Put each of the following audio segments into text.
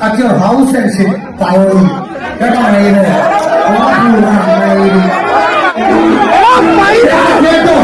at your house and shit, priority. കേട്ടോ മയിൽ ഓർമ്മ മയിൽ കേട്ടോ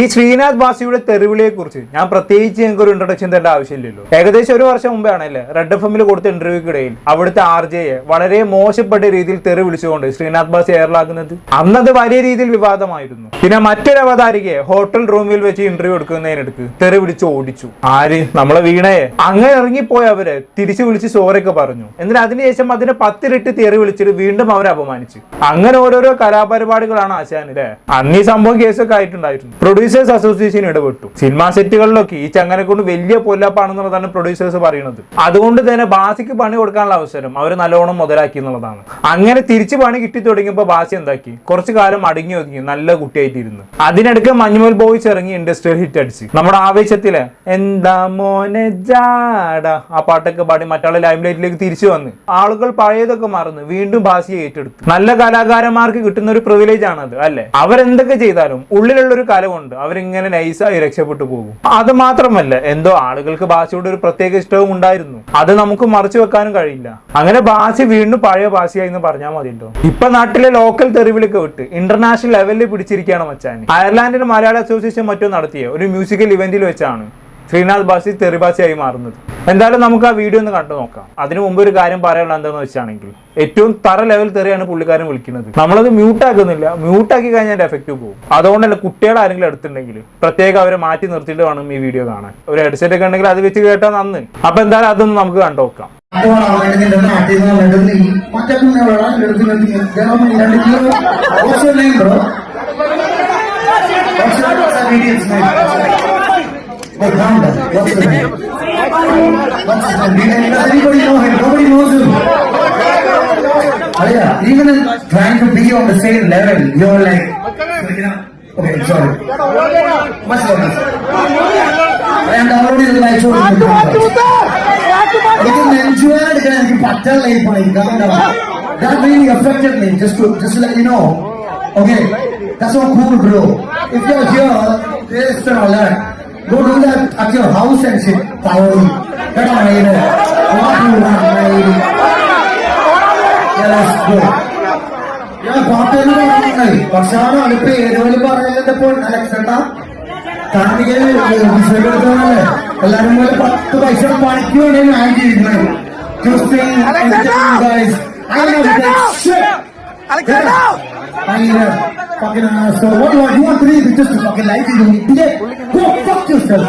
ഈ ശ്രീനാഥ് ബാസിയുടെ തെരുവിളിയെ കുറിച്ച് ഞാൻ പ്രത്യേകിച്ച് ഞങ്ങൾക്ക് ഒരു ഇൻട്രൊഡക്ഷൻ തരേണ്ട ആവശ്യമില്ലല്ലോ. ഏകദേശം ഒരു വർഷം മുമ്പേ ആണല്ലേ റെഡ് എഫ് എമ്മിൽ കൊടുത്ത ഇന്റർവ്യൂക്കിടയിൽ അവിടുത്തെ ആർ ജെയെ വളരെ മോശപ്പെട്ട രീതിയിൽ തെറി വിളിച്ചുകൊണ്ട് ശ്രീനാഥ് ബാസി എയറിലാക്കുന്നത് അന്നത് വലിയ രീതിയിൽ വിവാദമായിരുന്നു. പിന്നെ മറ്റൊരു അവതാരികയെ ഹോട്ടൽ റൂമിൽ വെച്ച് ഇന്റർവ്യൂ എടുക്കുന്നതിനിടക്ക് തെറി വിളിച്ച് ഓടിച്ചു. ആര്? നമ്മളെ വീണയെ? അങ്ങനെ ഇറങ്ങിപ്പോയി അവരെ തിരിച്ചു വിളിച്ച് സോറൊക്കെ പറഞ്ഞു. എന്നിട്ട് അതിനുശേഷം അതിനെ പത്തിരട്ടി തെറി വിളിച്ചിട്ട് വീണ്ടും അവരെ അപമാനിച്ചു. അങ്ങനെ ഓരോരോ കലാപരിപാടികളാണ് ആശാനില്ലേ അന്ന് ഈ സംഭവം കേസൊക്കെ ആയിട്ടുണ്ടായിരുന്നു. പ്രൊഡ്യൂസേഴ്സ് അസോസിയേഷൻ ഇടപെട്ടു. സിനിമാ സെറ്റുകളിലൊക്കെ ഈ ചങ്ങനെ കൊണ്ട് വലിയ പൊല്ലപ്പാണെന്നുള്ളതാണ് പ്രൊഡ്യൂസേഴ്സ് പറയുന്നത്. അതുകൊണ്ട് തന്നെ ബാസിക്ക് പണി കൊടുക്കാനുള്ള അവസരം അവർ നല്ലോണം മുതലാക്കി എന്നുള്ളതാണ്. അങ്ങനെ തിരിച്ച് പണി കിട്ടി തുടങ്ങിയപ്പോൾ ബാസി എന്താക്കി? കുറച്ചു കാലം അടങ്ങി ഒതുങ്ങി നല്ല കുട്ടിയായിട്ടിരുന്നു അതിനിടയ്ക്ക് മഞ്ഞുമൽ ബോയ്സ് ഇറങ്ങി ഇൻഡസ്ട്രിയൽ ഹിറ്റ് അടിച്ച്. നമ്മുടെ ആവേശത്തിൽ എന്താ മോനെ ജാട ആ പാട്ടൊക്കെ പാടി മറ്റാളെ ലൈം ലൈറ്റിലേക്ക് തിരിച്ചു വന്ന്. ആളുകൾ പഴയതൊക്കെ മറന്ന് വീണ്ടും ബാസിയെ ഏറ്റെടുത്തു. നല്ല കലാകാരന്മാർക്ക് കിട്ടുന്ന ഒരു പ്രിവിലേജ് ആണത് അല്ലെ? അവരെന്തൊക്കെ ചെയ്താലും ഉള്ളിലുള്ള ഒരു കല കൊണ്ട് അവരിങ്ങനെ നൈസായി രക്ഷപ്പെട്ടു പോകും. അത് മാത്രമല്ല എന്തോ ആളുകൾക്ക് ഭാഷയോട് ഒരു പ്രത്യേക ഇഷ്ടവും ഉണ്ടായിരുന്നു. അത് നമുക്ക് മറച്ചു വെക്കാനും കഴിയില്ല. അങ്ങനെ ഭാഷ വീണ്ടും പഴയ ഭാഷയായി എന്ന് പറഞ്ഞാൽ മതി ഉണ്ടോ ഇപ്പൊ നാട്ടിലെ ലോക്കൽ തെരുവിലൊക്കെ വിട്ട് ഇന്റർനാഷണൽ ലെവലിൽ പിടിച്ചിരിക്കുകയാണ് മച്ചാൻ അയർലാൻഡിന് മലയാള അസോസിയേഷൻ മറ്റോ നടത്തിയ ഒരു മ്യൂസിക്കൽ ഇവന്റിൽ വെച്ചാണ്. ശ്രീനാഥ് ബാസി തെറിബാസിയായി മാറുന്നത്. എന്തായാലും നമുക്ക് ആ വീഡിയോ ഒന്ന് കണ്ടു നോക്കാം. അതിനു മുമ്പ് ഒരു കാര്യം പറയാനുള്ള എന്താണെന്ന് വെച്ചാണെങ്കിൽ ഏറ്റവും തറ ലെവൽ തെറിയാണ് പുള്ളിക്കാരൻ വിളിക്കുന്നത്. നമ്മളത് മ്യൂട്ടാക്കുന്നില്ല മ്യൂട്ടാക്കി കഴിഞ്ഞാൽ കഴിഞ്ഞാൽ എഫക്റ്റ് പോകും. അതുകൊണ്ടല്ല കുട്ടികൾ ആരെങ്കിലും എടുത്തിട്ടുണ്ടെങ്കിൽ പ്രത്യേകം അവരെ മാറ്റി നിർത്തിയിട്ട് വേണം ഈ വീഡിയോ കാണാൻ. ഒരു ഹെഡ്സെറ്റ് ഒക്കെ ഉണ്ടെങ്കിൽ അത് വെച്ച് കേട്ടാൽ നന്ന്. അപ്പൊ എന്തായാലും അതൊന്ന് നമുക്ക് കണ്ടു നോക്കാം. What's your name, your what's your medium's name? Oh, Rhonda. What's her name? What's his name? Does anybody know him? Nobody knows him. Oh yeah, even in trying to be on the same level, you're like, okay, sorry. Much better. I am downloading the live show. എനിക്ക് നെഞ്ചുവേദന എടുക്കാൻ എനിക്ക് പറ്റാനുള്ള ഈ പണി കാരണം that really affected me just to just to let you know okay that's so cool bro if you're here this and all that Go do that at your house and shit priority കേട്ടോ മയിൽ ഓർമ്മ മയിൽ Yeah, let's go. ഞാൻ പാട്ടുകൾ പറഞ്ഞാൽ പക്ഷെ ആ അടുപ്പ് ഏതുപോലെ പറഞ്ഞപ്പോൾ അലക്സണ്ട എടുത്തോളല്ലേ എല്ലാരും പോലെ പത്ത് പൈസ പണിക്ക് വേണ്ടി ഞാൻ ജീവിക്കുന്നത് Fucking asshole. What do I do? Want three bitches to fucking like you? Go fuck yourself.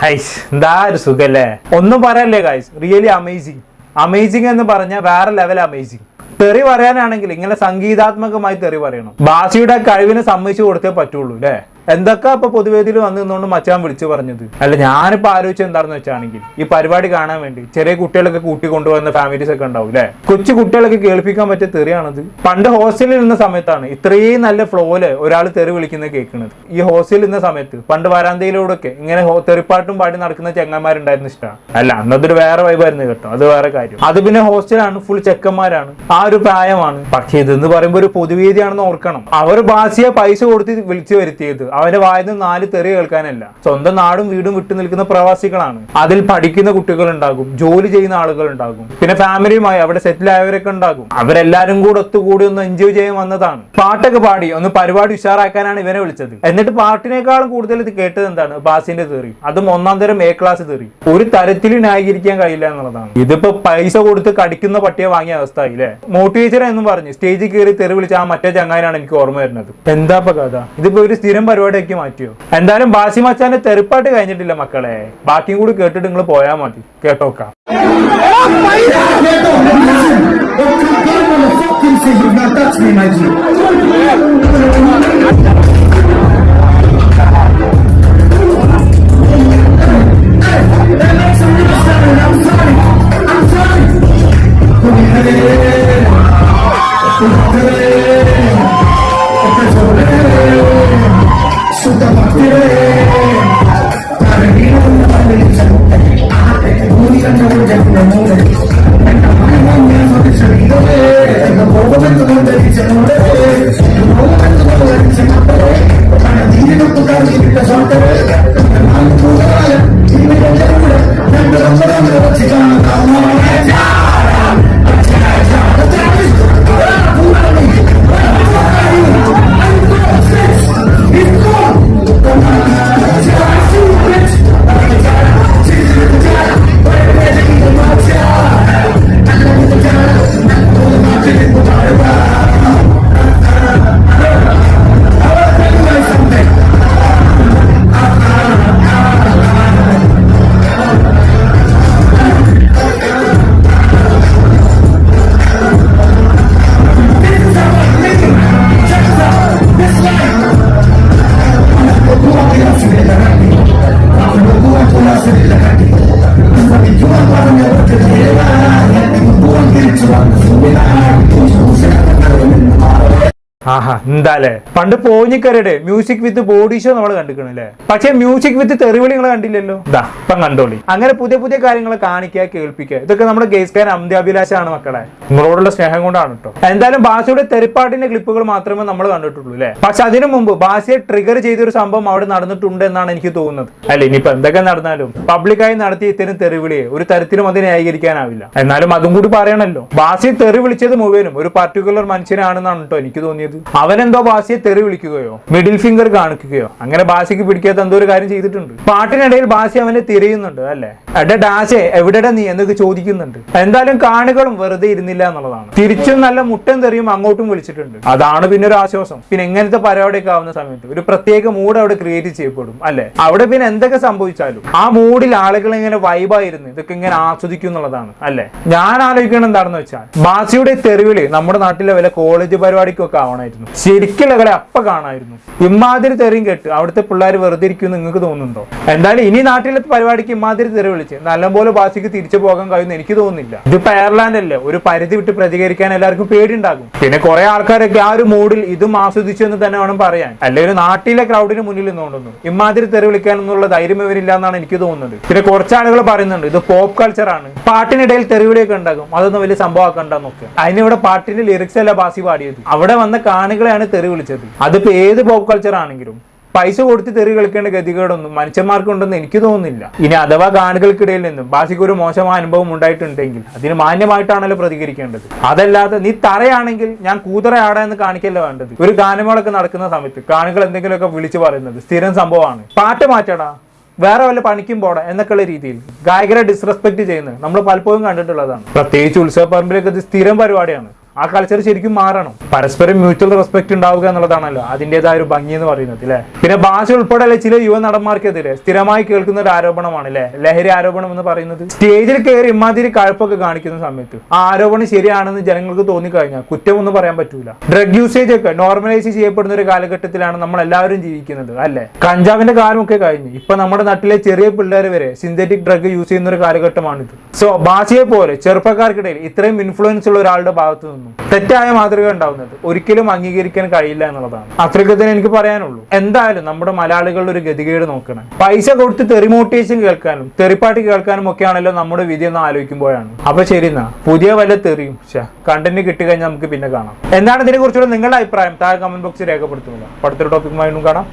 ഹൈസ് എന്താ ഒരു സുഖല്ലേ ഒന്നും പറയല്ലേ ഗൈസ് റിയലി അമേസിങ് അമേസിങ് എന്ന് പറഞ്ഞാൽ വേറെ ലെവൽ അമേസിങ് തെറി പറയാനാണെങ്കിൽ ഇങ്ങനെ സംഗീതാത്മകമായി തെറി പറയണം ബാസിയുടെ കഴിവിനെ സമ്മതിച്ചു കൊടുത്തേ പറ്റുള്ളൂ അല്ലേ എന്തൊക്കെ അപ്പൊ പൊതുവേദിയിൽ വന്നു നിന്നുകൊണ്ട് മച്ചാൻ വിളിച്ചു പറഞ്ഞത്? അല്ല ഞാനിപ്പോ ആലോചിച്ചത് എന്താണെന്ന് വെച്ചാണെങ്കിൽ ഈ പരിപാടി കാണാൻ വേണ്ടി ചെറിയ കുട്ടികളൊക്കെ കൂട്ടി കൊണ്ടുവന്ന ഫാമിലീസ് ഒക്കെ ഉണ്ടാവും അല്ലെ കൊച്ചു കുട്ടികളൊക്കെ കേൾപ്പിക്കാൻ പറ്റിയ തെറിയാണത്. പണ്ട് ഹോസ്റ്റലിൽ ഇരുന്ന സമയത്താണ് ഇത്രയും നല്ല ഫ്ലോയിൽ ഒരാൾ തെറി വിളിക്കുന്നത് കേൾക്കുന്നത്. ഈ ഹോസ്റ്റലിൽ ഇരുന്ന സമയത്ത് പണ്ട് വരാന്തയിലൂടെ ഒക്കെ ഇങ്ങനെ തെറിപ്പാട്ടും പാടി നടക്കുന്ന ചെങ്ങന്മാരുണ്ടായിരുന്നു ഇഷ്ടമാണ് അല്ല അന്നതൊരു വേറെ വൈബായിരുന്നു കേട്ടോ അത് വേറെ കാര്യം. അത് പിന്നെ ഹോസ്റ്റലാണ് ഫുൾ ചെക്കന്മാരാണ്. ആ ഒരു പ്രായമാണ്. പക്ഷേ ഇതെന്ന് പറയുമ്പോൾ ഒരു പൊതുവേദിയാണെന്ന് ഓർക്കണം. അവർ ബാസിയെ പൈസ കൊടുത്ത് വിളിച്ചു വരുത്തിയത് അവന്റെ വായന നാല് തെറി കേൾക്കാനല്ല. സ്വന്തം നാടും വീടും വിട്ടു നിൽക്കുന്ന പ്രവാസികളാണ്. അതിൽ പഠിക്കുന്ന കുട്ടികൾ ഉണ്ടാകും ജോലി ചെയ്യുന്ന ആളുകൾ ഉണ്ടാകും പിന്നെ ഫാമിലിയുമായി അവിടെ സെറ്റിൽ ആയവരൊക്കെ ഉണ്ടാകും. അവരെല്ലാരും കൂടെ ഒത്തുകൂടി ഒന്ന് എൻജോയ് ചെയ്യാൻ വന്നതാണ്. പാട്ടൊക്കെ പാടി ഒന്ന് പരിപാടി ഉഷാറാക്കാനാണ് ഇവനെ വിളിച്ചത്. എന്നിട്ട് പാട്ടിനേക്കാളും കൂടുതൽ ഇത് കേട്ടത് എന്താണ്? ബാസിന്റെ തെറി. അതും ഒന്നാം തരം എ ക്ലാസ് തെറി. ഒരു തരത്തിൽ ന്യായീകരിക്കാൻ കഴിയില്ല എന്നുള്ളതാണ്. ഇതിപ്പോ പൈസ കൊടുത്ത് കടിക്കുന്ന പട്ടിയെ വാങ്ങിയ അവസ്ഥ ആയില്ലേ മോട്ടിവേറ്റർ എന്നും പറഞ്ഞു. സ്റ്റേജിൽ കയറി തെറി വിളിച്ച ആ മറ്റേ ചങ്ങാനാണ് എനിക്ക് ഓർമ്മ വരുന്നത്. എന്താ കഥ? ഇതിപ്പോ ഒരു സ്ഥിരം പരിപാടിയാക്കി മാറ്റിയോ? എന്തായാലും ബാസി മച്ചാന്റെ തെറിപ്പാട്ട് കഴിഞ്ഞിട്ടില്ല മക്കളെ. ബാക്കിയും കൂടി കേട്ടിട്ട് നിങ്ങൾ പോയാൽ മതി. കേട്ടോക്കാം. Touched me, my. ആഹാ എന്താല്ലേ പണ്ട് പോഞ്ഞിക്കരയുടെ മ്യൂസിക് വിത്ത് ബോഡി ഷോ നമ്മൾ കണ്ടിക്കണല്ലേ? പക്ഷെ മ്യൂസിക് വിത്ത് തെറിവിളി നിങ്ങൾ കണ്ടില്ലല്ലോ? ഇതാ ഇപ്പം കണ്ടോളി. അങ്ങനെ പുതിയ പുതിയ കാര്യങ്ങൾ കാണിക്കുക കേൾപ്പിക്കുക. ഇതൊക്കെ നമ്മുടെ ഗേസ്കാരൻ അന്ത്യാഭിലാഷാണ് മക്കളെ. നിങ്ങളോടുള്ള സ്നേഹം കൊണ്ടാണ് കേട്ടോ എന്തായാലും ബാസിയുടെ തെറിപ്പാട്ടിന്റെ ക്ലിപ്പുകൾ മാത്രമേ നമ്മൾ കണ്ടിട്ടുള്ളൂ അല്ലേ പക്ഷെ അതിനു മുമ്പ് ബാസിയെ ട്രിഗർ ചെയ്തൊരു സംഭവം അവിടെ നടന്നിട്ടുണ്ട് എന്നാണ് എനിക്ക് തോന്നുന്നത്. അല്ലെ ഇനിയിപ്പോ എന്തൊക്കെ നടന്നാലും പബ്ലിക്കായി നടത്തിയ ഇത്തരം തെറിവിളിയെ ഒരു തരത്തിലും അത് ന്യായീകരിക്കാനാവില്ല. എന്നാലും അതും കൂടി പറയണല്ലോ. ബാസി തെറി വിളിച്ചത് മുഴുവനും ഒരു പർട്ടിക്കുലർ മനുഷ്യനാണെന്നാണ് കേട്ടോ എനിക്ക് തോന്നിയത്. അവനെന്തോ ബാസിയെ തെറി വിളിക്കുകയോ മിഡിൽ ഫിംഗർ കാണിക്കുകയോ അങ്ങനെ ബാസിക്ക് പിടിക്കാത്ത എന്തോ ഒരു കാര്യം ചെയ്തിട്ടുണ്ട്. പാട്ടിനിടയിൽ ബാസി അവനെ തിരയുന്നുണ്ട് അല്ലേ? എടാ ഡാസെ എവിടെടാ നീ എന്നൊക്കെ ചോദിക്കുന്നുണ്ട്. എന്തായാലും കാണികളും വെറുതെ ഇരുന്നില്ല. എന്നുള്ളതാണ്. തിരിച്ചും നല്ല മുട്ടൻ തെറിയും അങ്ങോട്ടും വിളിച്ചിട്ടുണ്ട്. അതാണ് പിന്നെ ഒരു ആശ്വാസം. പിന്നെ എങ്ങനത്തെ പരിപാടിയൊക്കെ ആവുന്ന സമയത്ത് ഒരു പ്രത്യേക മൂഡ് അവിടെ ക്രിയേറ്റ് ചെയ്യപ്പെടും അല്ലെ? അവിടെ പിന്നെ എന്തൊക്കെ സംഭവിച്ചാലും ആ മൂഡിൽ ആളുകൾ ഇങ്ങനെ വൈബായിരുന്നു ഇതൊക്കെ ഇങ്ങനെ ആസ്വദിക്കും എന്നുള്ളതാണ് അല്ലെ? ഞാൻ ആലോചിക്കണം എന്താണെന്ന് വെച്ചാൽ ബാസിയുടെ തെരുവിൽ നമ്മുടെ നാട്ടിലെ വല്ല കോളേജ് പരിപാടിക്കൊക്കെ ആവണമായിരുന്നു. ശരിക്കും അവരെ അപ്പ കാണായിരുന്നു. ഇമ്മാതിരി തെറിയും കേട്ട് അവിടുത്തെ പിള്ളേർ വെറുതെ ഇരിക്കും നിങ്ങൾക്ക് തോന്നുന്നുണ്ടോ? എന്തായാലും ഇനി നാട്ടിലെ പരിപാടിക്ക് ഇമ്മാതിരി തെറി വിളിച്ച് നല്ലപോലെ ബാസിക്ക് തിരിച്ചു പോകാൻ കഴിയുമെന്ന് എനിക്ക് തോന്നുന്നില്ല. ഇത് അയർലാൻഡ് അല്ലേ? ഒരു പരിധി വിട്ട് പ്രതികരിക്കാൻ എല്ലാവർക്കും പേടിയുണ്ടാകും. പിന്നെ കുറെ ആൾക്കാരൊക്കെ ആ ഒരു മൂഡിൽ ഇതും ആസ്വദിച്ചു എന്ന് തന്നെ വേണം പറയാൻ. അല്ലെ ഒരു നാട്ടിലെ ക്രൗഡിന് മുന്നിൽ നിന്നുകൊണ്ടൊന്നും. ഇമാതിരി തെറി വിളിക്കാനൊന്നുള്ള ധൈര്യം ഇവരില്ല എന്നാണ് എനിക്ക് തോന്നുന്നത്. പിന്നെ കുറച്ച് ആളുകൾ പറയുന്നുണ്ട് ഇത് പോപ്പ് കൾച്ചറാണ് പാട്ടിനിടയിൽ തെറിവിളിയൊക്കെ ഉണ്ടാകും. അതൊന്നും വലിയ സംഭവമാക്കണ്ടെന്നൊക്കെ അതിനിവിടെ പാട്ടിന്റെ ലിറിക്സ് അല്ല ബാസി പാടിയത്. അവിടെ വന്ന കാണികളെയാണ് തെറി വിളിച്ചത്. അതിപ്പോ ഏത് പോപ്പ് കൾച്ചർ ആണെങ്കിലും പൈസ കൊടുത്ത് തെറി കളിക്കേണ്ട ഗതികേടൊന്നും മനുഷ്യന്മാർക്കുണ്ടെന്ന് എനിക്ക് തോന്നുന്നില്ല. ഇനി അഥവാ കാണികൾക്കിടയിൽ നിന്നും ബാസിക്ക് ഒരു മോശമായ അനുഭവം ഉണ്ടായിട്ടുണ്ടെങ്കിൽ അതിന് മാന്യമായിട്ടാണല്ലോ പ്രതികരിക്കേണ്ടത്. അതല്ലാതെ നീ തറയാണെങ്കിൽ ഞാൻ കൂതറയാടാ എന്ന് കാണിക്കല്ല വേണ്ടത്. ഒരു ഗാനമേളൊക്കെ നടക്കുന്ന സമയത്ത് കാണികൾ എന്തെങ്കിലുമൊക്കെ വിളിച്ചു പറയുന്നത് സ്ഥിരം സംഭവമാണ്. പാട്ട് മാറ്റടാ. വേറെ വല്ല പണിക്കും പോടാ എന്നൊക്കെയുള്ള രീതിയിൽ ഗായകരെ ഡിസ്റെസ്പെക്ട് ചെയ്യുന്നത് നമ്മൾ പലപ്പോഴും കണ്ടിട്ടുള്ളതാണ്. പ്രത്യേകിച്ച് ഉത്സവ പറമ്പിലൊക്കെ ഇത് സ്ഥിരം പരിപാടിയാണ്. ആ കൾച്ചർ ശരിക്കും മാറണം. പരസ്പരം മ്യൂച്വൽ റെസ്പെക്ട് ഉണ്ടാവുക എന്നുള്ളതാണല്ലോ അതിന്റെതായ ഒരു ഭംഗി എന്ന് പറയുന്നത് അല്ലേ പിന്നെ ഭാഷ ഉൾപ്പെടെയുള്ള ചില യുവ നടന്മാർക്കെതിരെ സ്ഥിരമായി കേൾക്കുന്ന ഒരു ആരോപണമാണ് അല്ലേ ലഹരി ആരോപണം എന്ന് പറയുന്നത്. സ്റ്റേജിൽ കയറി ഇമാതിരി കഴപ്പൊക്കെ കാണിക്കുന്ന സമയത്ത് ആ ആരോപണം ശരിയാണെന്ന് ജനങ്ങൾക്ക് തോന്നിക്കഴിഞ്ഞാൽ കുറ്റമൊന്നും പറയാൻ പറ്റൂല. ഡ്രഗ് യൂസേജ് ഒക്കെ നോർമലൈസ് ചെയ്യപ്പെടുന്ന ഒരു കാലഘട്ടത്തിലാണ് നമ്മൾ എല്ലാവരും ജീവിക്കുന്നത് അല്ലേ? കഞ്ചാവിന്റെ കാലമൊക്കെ കഴിഞ്ഞു ഇപ്പൊ നമ്മുടെ നാട്ടിലെ ചെറിയ പിള്ളേർ വരെ സിന്തറ്റിക് ഡ്രഗ് യൂസ് ചെയ്യുന്ന ഒരു കാലഘട്ടമാണിത്. സോ ഭാഷയെ പോലെ ചെറുപ്പക്കാർക്കിടയിൽ ഇത്രയും ഇൻഫ്ലുവൻസ് ഉള്ള ഒരാളുടെ ഭാഗത്തു നിന്നും തെറ്റായ മാതൃക ഉണ്ടാവുന്നത് ഒരിക്കലും അംഗീകരിക്കാൻ കഴിയില്ല എന്നുള്ളതാണ്. അത്രയ്ക്ക് തന്നെ എനിക്ക് പറയാനുള്ളൂ. എന്തായാലും നമ്മുടെ മലയാളികളുടെ ഒരു ഗതികേട് നോക്കണം. പൈസ കൊടുത്ത് തെറിമോട്ടേഷൻ കേൾക്കാനും തെറിപ്പാട്ട് കേൾക്കാനും ഒക്കെയാണല്ലോ നമ്മുടെ വിധി എന്ന് ആലോചിക്കുമ്പോഴാണ്. അപ്പൊ ശരി എന്നാ. പുതിയ വല്ല തെറിയും കണ്ടന്റ് കിട്ടിക്കഴിഞ്ഞാൽ നമുക്ക് പിന്നെ കാണാം. എന്താണ് ഇതിനെ കുറിച്ചുള്ള നിങ്ങളുടെ അഭിപ്രായം? താഴെ കമന്റ് ബോക്സിൽ രേഖപ്പെടുത്തുന്നത്. അടുത്തൊരു ടോപ്പിക്കുമായി കാണാം.